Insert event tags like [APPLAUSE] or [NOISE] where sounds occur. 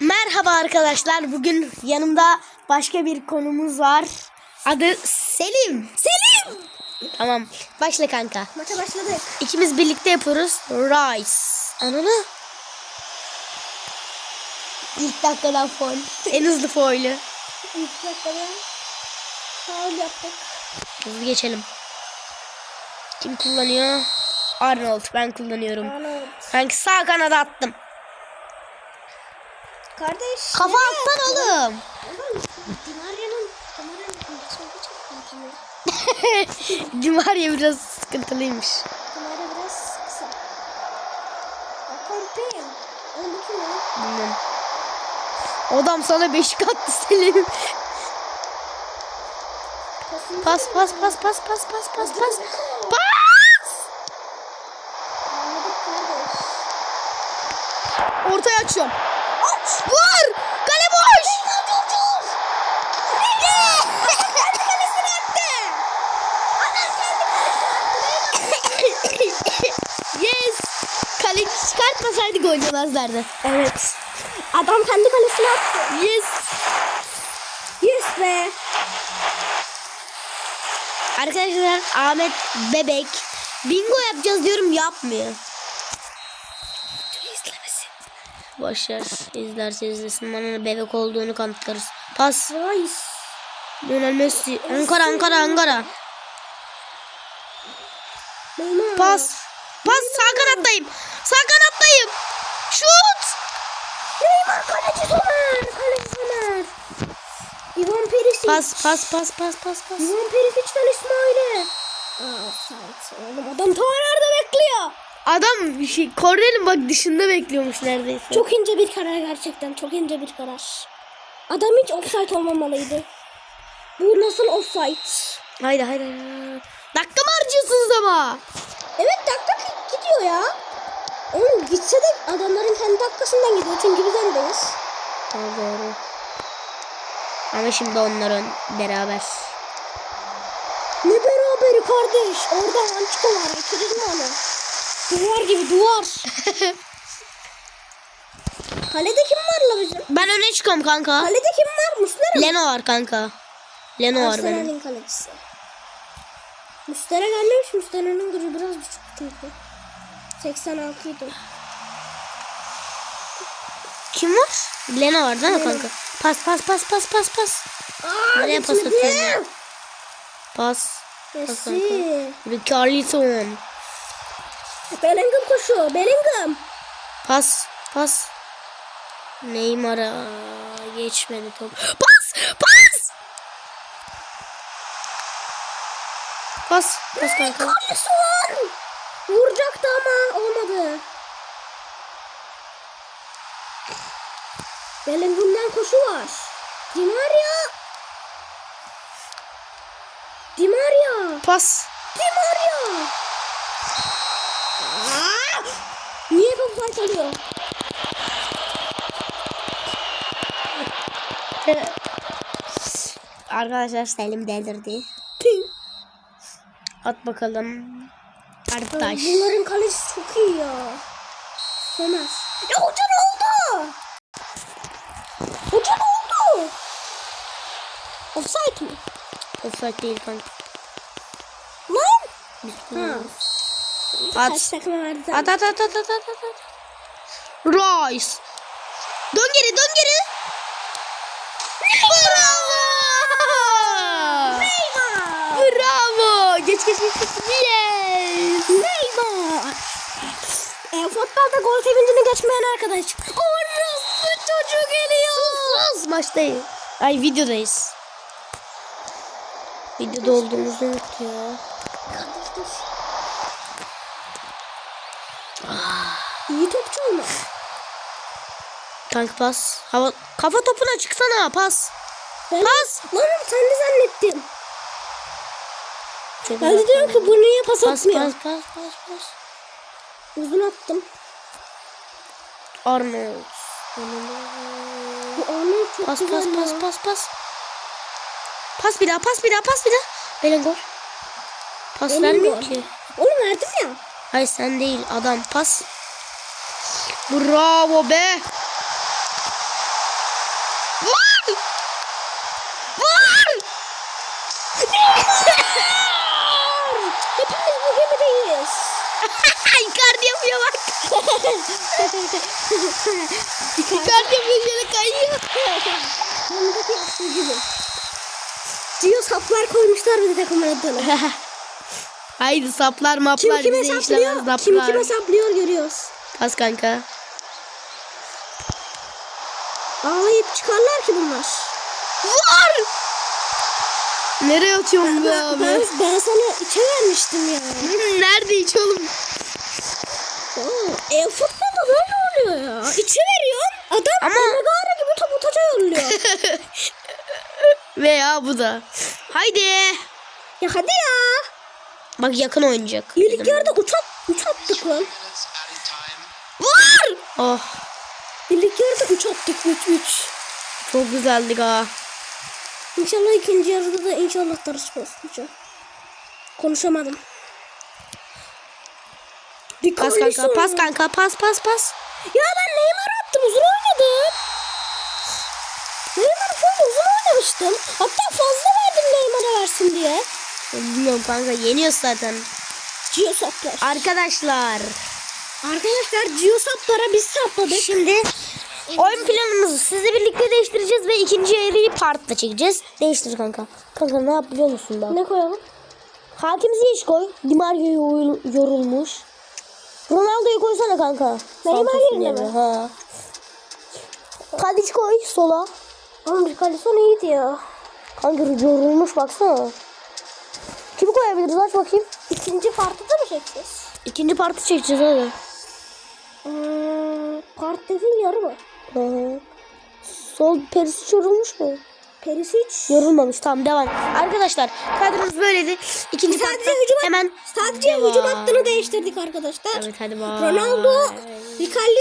Merhaba arkadaşlar. Bugün yanımda başka bir konumuz var. Adı Selim. Selim. Tamam. Başla kanka. Maça başladık. İkimiz birlikte yapıyoruz. Rice. Ananı. İlk dakikadan foul. [LAUGHS] En hızlı foul'ü. İlk dakikada faul yaptık. Hızlı geçelim. Kim kullanıyor? Arnold. Ben kullanıyorum. Arnold. Kanka sağ kanada attım. Kardeş. Kafa atsan oğlum. Oğlum Dimarya'nın kötü. Dimaria biraz sıkıntılıymış. Dimarya biraz kısa. Payne. Oğlum bu kim lan? Bilmem. Adam sana beşik attı Selim. Pas pas pas pas pas pas pas pas. Pas! Ortaya açıyorum. Vur! Kale boş! yes! Kaleci çıkartmasaydı gol yemezlerdi. Evet. Adam kendi kalesine attı. Yes! Yes be. Arkadaşlar Ahmet Bebek bingo yapacağız diyorum yapmıyor. Boşver izlerse izlesin bana bebek olduğunu kanıtlarız. Pas. Lionel Messi. Ankara Ankara Ankara. Pas. Pas sağ kanattayım. Sağ kanattayım. Şut. Neymar kaleci Somer. Kaleci Somer. Ivan Perisic. Pas pas pas pas pas pas. Ivan Perisic'den İsmail'e. Aa, offside. Oğlum adam ta nerede bekliyor? Adam şey, Kornel'in bak dışında bekliyormuş neredeyse. Çok ince bir karar gerçekten. Çok ince bir karar. Adam hiç offside olmamalıydı. Bu nasıl offside? Haydi haydi. Dakika mı harcıyorsunuz ama? Evet dakika gidiyor ya. Oğlum gitse de adamların kendi dakikasından gidiyor. Çünkü biz öndeyiz. Ha, doğru. Ama şimdi onların beraber. Ne beraberi kardeş. Orada Hançko var. Getirdin mi onu? Duvar gibi duvar. [LAUGHS] Kalede kim var la bizim? Ben öne çıkıyorum kanka. Kalede kim var? Muslera mı? Leno var kanka. Leno var benim. Arsenal'in kalecisi. Mustera gelmemiş. Mustera'nın gücü biraz düşük çünkü. 86 idi. Kim var? Leno var değil mi kanka? Pas pas pas pas pas pas. Aa, Nereye pas atıyorsun? Pas. Pas kanka. Messi. Richarlison. Bellingham koşuyor. Bellingham. Pas. Pas. Neymar'a geçmedi top. Pas. Pas. Pas. Pas kanka. Var. Vuracaktı ama olmadı. Bellingham'dan koşu var. Di Maria. Di Maria. Pas. Di Maria. Aa! Niye offside alıyor? Arkadaşlar Selim delirdi. At bakalım. Arkadaş. Bunların kalesi çok iyi ya. Somer. Ya hoca ne oldu? Hoca ne oldu? Offside mi? Offside değil kanka. Lan. Ha. Kaç At. takıma verdi? At at at at at at at. at. Rice. Dön geri dön geri. Bravo. Neymar. Bravo. Geç geç geç. Yes. Neymar. E, futbolda gol sevincini geçmeyen arkadaş. Orası çocuğu geliyor. Sus maçtayız. Ay videodayız. Videoda olduğumuzu unut ya. Kardeş İyi topçu ama. Kanka pas. Hava kafa topuna çıksana pas. Ben, Pas. Lan sen de zannettim. Çok Ben de diyorum ki bu niye pas Pas atmıyor? pas pas pas pas. Uzun attım. Arnold. Bu Arnold çok Pas güzel pas pas pas pas. Pas bir daha pas bir daha pas bir daha. Belengol. Pas Benim vermiyor gol. ki. Oğlum verdim ya. Hayır sen değil adam pas. Bravo be. Vur! Vur! Hepimiz bu gemideyiz. [LAUGHS] Icardi yapıyor bak. [LAUGHS] Icardi yapıyor yere kayıyor. [LAUGHS] Diyor saplar koymuşlar bir de takımın adına. Haydi saplar maplar Kim kime bize işlemez saplar. kim kime saplıyor görüyoruz. Pas kanka. Ağlayıp çıkarlar ki bunlar. Var. Nereye atıyorsun be abi? ben, ben sana içe vermiştim ya. Nerede hiç oğlum? Oo, E futbolda böyle oluyor ya. İçe veriyorsun. Adam Ama- Emegara gibi topu taca yolluyor. [LAUGHS] Veya bu da. Haydi. ya hadi ya. Bak yakın oynayacak. İlk yarıda uçak uç attık lan. Var. Oh İlk yarıda uç attık 3-3. çok güzeldi ha. İnşallah ikinci yarıda da inşallah tartışmaz. Konuşamadım. Pas kanka pas var. kanka pas pas pas. Ya ben Neymar attım uzun oynadım. Neymar şöyle uzun oynamıştım. Hatta fazla verdim Neymar'a versin diye. Bilmiyorum kanka yeniyoruz zaten. Gio saplar. Arkadaşlar. Arkadaşlar Gio saplara biz sapladık. Şimdi oyun planımızı sizle birlikte değiştireceğiz ve ikinci yarıyı partla çekeceğiz. Değiştir kanka. Kanka ne yap biliyor musun bak. Ne koyalım? Hakim Ziyech koy. Di Mario yorul- yorulmuş. Ronaldo'yu koysana kanka. Neymar yerine mi? Ha. Kadic koy sola. Oğlum bir kalison iyiydi ya. Kanka yorulmuş baksana. Kimi koyabiliriz aç bakayım. İkinci partide mi çekeceğiz? İkinci partı çekeceğiz hadi. Hmm, part dediğin yarı mı? Hı hı. Sol Perisic yorulmuş mu? Perisic. Yorulmamış. Tamam devam. Arkadaşlar kadromuz böyleydi. İkinci Sadece partta hücum, hemen sadece devam. hücum hattını değiştirdik arkadaşlar. Evet hadi bak. Ronaldo, Ricardo